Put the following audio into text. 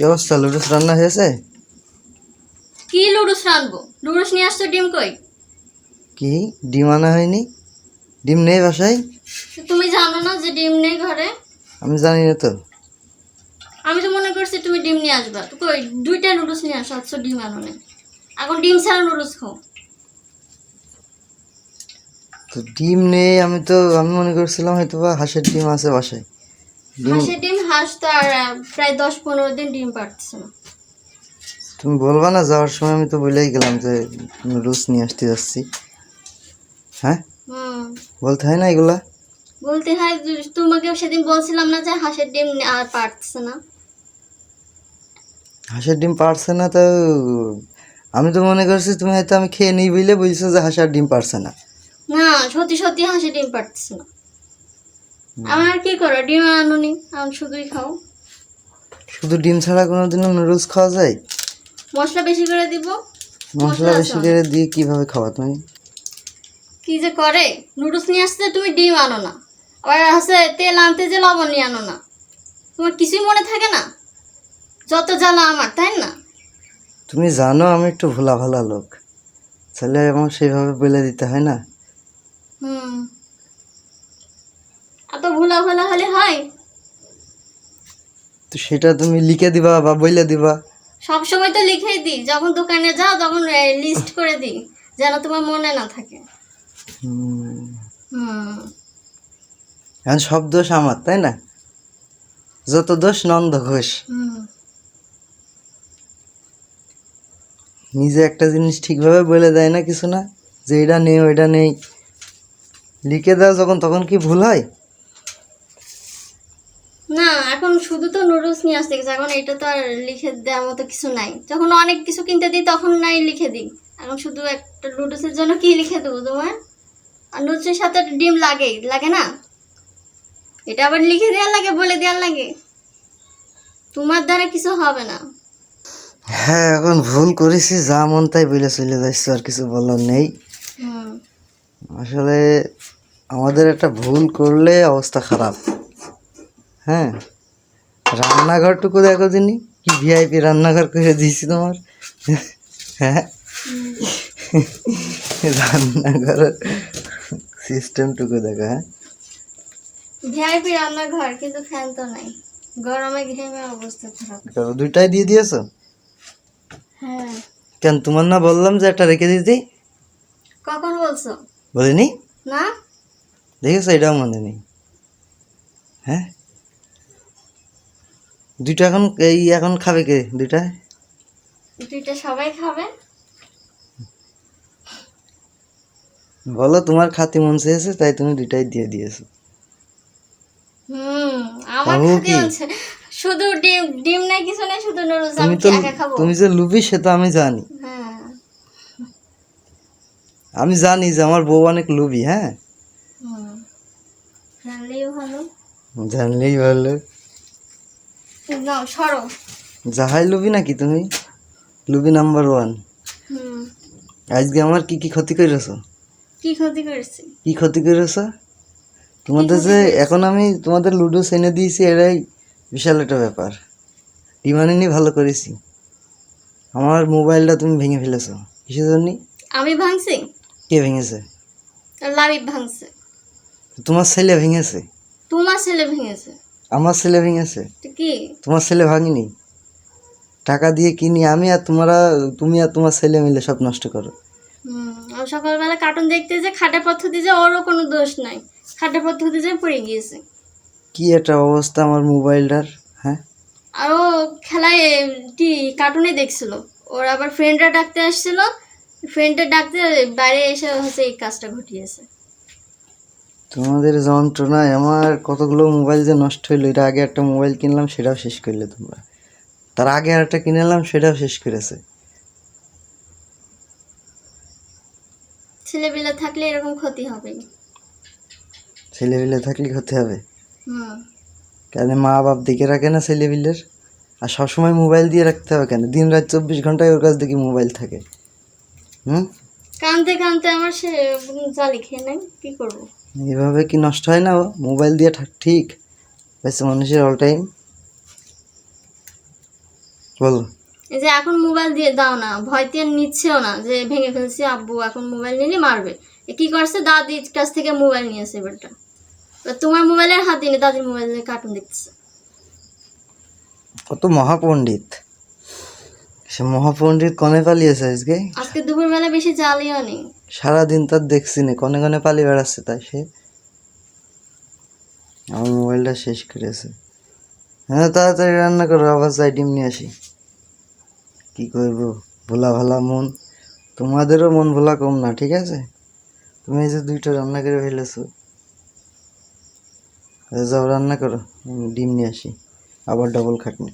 কি অবস্থা? লুডুস রান্না হয়েছে? কি লুডুস রানবো লুডুস নিয়ে আসছো ডিম কই? কি? ডিম আনা হয়নি? ডিম নেই বাসায়? তুমি জানো না যে ডিম নেই ঘরে? আমি জানি না তো। আমি তো মনে করছি তুমি ডিম নিয়ে আসবা। তো কই দুইটা নুডলস নিয়ে আসো অথচ ডিম আনো নেই। এখন ডিম ছাড়া নুডলস খাও। তো ডিম নেই আমি তো আমি মনে করছিলাম হয়তো বা হাঁসের ডিম আছে বাসায়। ডিম হাঁসের ডিম হাঁস তো আর প্রায় দশ পনেরো দিন ডিম পারতেছে না। তুমি বলবা না যাওয়ার সময় আমি তো বলেই গেলাম যে নুডলস নিয়ে আসতে যাচ্ছি। হ্যাঁ? বলতে হয় না এগুলা? বলতে হয় তোমাকে সেদিন বলছিলাম না যে হাঁসের ডিম আর পারতেছে না। হাঁসের ডিম পারছে না তো আমি তো মনে করছি তুমি হয়তো আমি খেয়ে নিই বুঝলে বলছো যে হাঁসের ডিম পারছে না। না সত্যি সত্যি হাঁসের ডিম পারতেছে না। আমার কি করো? ডিম আনুনি আমি শুধুই খাও। শুধু ডিম ছাড়া কোনোদিনও নুডলস খাওয়া যায়? মশলা বেশি করে দিব। মশলা বেশি করে দিয়ে কীভাবে খাওয়া তুমি? কি যে করে? নুডলস নিয়ে আসতে তুমি ডিম আনো না। আবার হচ্ছে তেল আনতে যে লবণ নিয়ে আনো না। তোমার কিছুই মনে থাকে না? যত জ্বালা আমার তাই না? তুমি জানো আমি একটু ভোলা ভালা লোক। তাহলে আমার সেইভাবে বলে দিতে হয় না হুম এত ভোলা ভোলা হলে হয়। তো সেটা তুমি লিখে দিবা বা বইলে দিবা। সব সময় তো লিখেই দিই। যখন দোকানে যাও তখন লিস্ট করে দিই যেন তোমার মনে না থাকে। হুম, এখন সব দোষ আমার তাই না? যত দোষ নন্দ ঘোষ। হুম। নিজে একটা জিনিস ঠিকভাবে বলে দেয় না কিছু না। যে এটা নেই ওইটা নেই। লিখে দাও যখন তখন কি ভুল হয় না এখন শুধু তো নুডলস নিয়ে আসতে গেছে এখন এটা তো আর লিখে দেওয়ার মতো কিছু নাই। যখন অনেক কিছু কিনতে দিই তখন নাই লিখে দিই। এখন শুধু একটা নুডলসের জন্য কি লিখে দেবো তোমার? আর নুডলসের সাথে ডিম লাগে লাগে না? এটা আবার লিখে দেওয়ার লাগে বলে দেওয়ার লাগে। তোমার দ্বারা কিছু হবে না। হ্যাঁ এখন ভুল করেছি যা মন তাই বলে চলে যাচ্ছে আর কিছু বলার নেই। আসলে আমাদের একটা ভুল করলে অবস্থা খারাপ। হ্যাঁ? রান্নাঘরটুকু দেখো দিনি কি ভিআইপি রান্নাঘর করে দিয়েছি তোমার। হ্যাঁ? রান্নাঘরের সিস্টেমটুকু দেখো হ্যাঁ? ভিআইপি রান্নাঘর কিন্তু ফ্যান তো নাই। গরমে ঘেমে অবস্থা খারাপ। দুইটাই দিয়ে দিয়েছ? হ্যাঁ। কেন তোমার না বললাম যে একটা রেখে দিতে কখন বলছো? বলিনি? না। দেখেছ এটাও মনে নেই। হ্যাঁ? দুইটা এখন এই এখন খাবে কে? দুইটা দুইটা সবাই খাবে। বলো তোমার খাতি মন চেয়েছে তাই তুমি দুইটাই দিয়ে দিয়েছ। হুম আমার খাতে? আছে শুধু ডিম ডিম নাই কিছু নেই শুধু নুডলস তুমি আমি একা খাব। তুমি যে লুবি সে তো আমি জানি। হ্যাঁ। আমি জানি যে আমার বউ অনেক লুবি হ্যাঁ? জানলেই ভালো। জানলেই ভালো। নাও সরো। যাহাই লুবি নাকি তুমি? লুবি নাম্বার ওয়ান। আজকে আমার কি কি ক্ষতি করেছ? কি ক্ষতি করেছি? কি ক্ষতি করেছ? তোমাদের যে এখন আমি তোমাদের লুডো এনে দিয়েছি এটাই বিশাল একটা ব্যাপার। ডিমানিনি ভালো করেছি। আমার মোবাইলটা তুমি ভেঙে ফেলেছো। কিসের জন্য? আমি ভাঙছি? কে ভেঙেছে? লাবিব ভাঙছে। তোমার ছেলে ভেঙেছে। তোমার ছেলে ভেঙেছে। আমার ছেলে ভেঙেছে। কি? তোমার ছেলে ভাঙিনি? টাকা দিয়ে কিনি আমি আর তোমরা তুমি আর তোমার ছেলে মিলে সব নষ্ট করো। আর সকালবেলা কার্টুন দেখতে যে খাটে পদ্ধতি যে ওরও কোনো দোষ নাই। খাটে পদ্ধতি যে পড়ে গিয়েছে। কি একটা অবস্থা আমার মোবাইলটার হ্যাঁ? আর ও খেলায় টি কার্টুনে দেখছিল। ওর আবার ফ্রেন্ডরা ডাকতে আসছিল। ফ্রেন্ডটা ডাকতে বাইরে এসে হচ্ছে এই কাজটা ঘটিয়েছে। তোমাদের যন্ত্রণায় আমার কতগুলো মোবাইল যে নষ্ট হইল এটা আগে একটা মোবাইল কিনলাম সেটাও শেষ করলে তোমরা। তার আগে আর একটা কিনে এলাম সেটাও শেষ করেছে ছেলেবেলা থাকলে এরকম ক্ষতি হবেই। ছেলেপিলে থাকলে ক্ষতি হবে? হুম। কেন মা বাপ দেখে রাখে না ছেলেপিলের আর সবসময় মোবাইল দিয়ে রাখতে হবে কেন? দিন রাত চব্বিশ ঘন্টায় ওর কাছ দেখি মোবাইল থাকে। হুম? কানতে কানতে আমার সে জালি খেয়ে নেয় কি করব? এভাবে কি নষ্ট হয় না? মোবাইল দিয়ে ঠিক। বেশ মানুষের অল টাইম বলো। এই যে এখন মোবাইল দিয়ে দাও না ভয়তে নিচ্ছেও না যে ভেঙে ফেলছি আব্বু এখন মোবাইল নিলে মারবে। এ কি করছে? দাদির কাছ থেকে মোবাইল নিয়েছে এবারটা। এবার তোমার মোবাইলের হাত দিনে দাদির মোবাইলে কার্টুন দেখতেছে। কত মহাপণ্ডিত। সে মহাপণ্ডিত কনে পালিয়েছে আজকে? আজকে দুপুরবেলা বেশি জ্বালিও নেই সারাদিন তার দেখছি না কনে কনে পালিয়ে বেড়াচ্ছে তাই সে। আমার মোবাইলটা শেষ করেছে হ্যাঁ তাড়াতাড়ি রান্না করো আবার যাই ডিম নিয়ে আসি। কি করব? ভোলা ভালা মন। তোমাদেরও মন ভোলা কম না ঠিক আছে? তুমি এই যে দুইটা রান্না করে ফেলেছো। যাও রান্না করো ডিম নিয়ে আসি আবার ডবল খাটনি।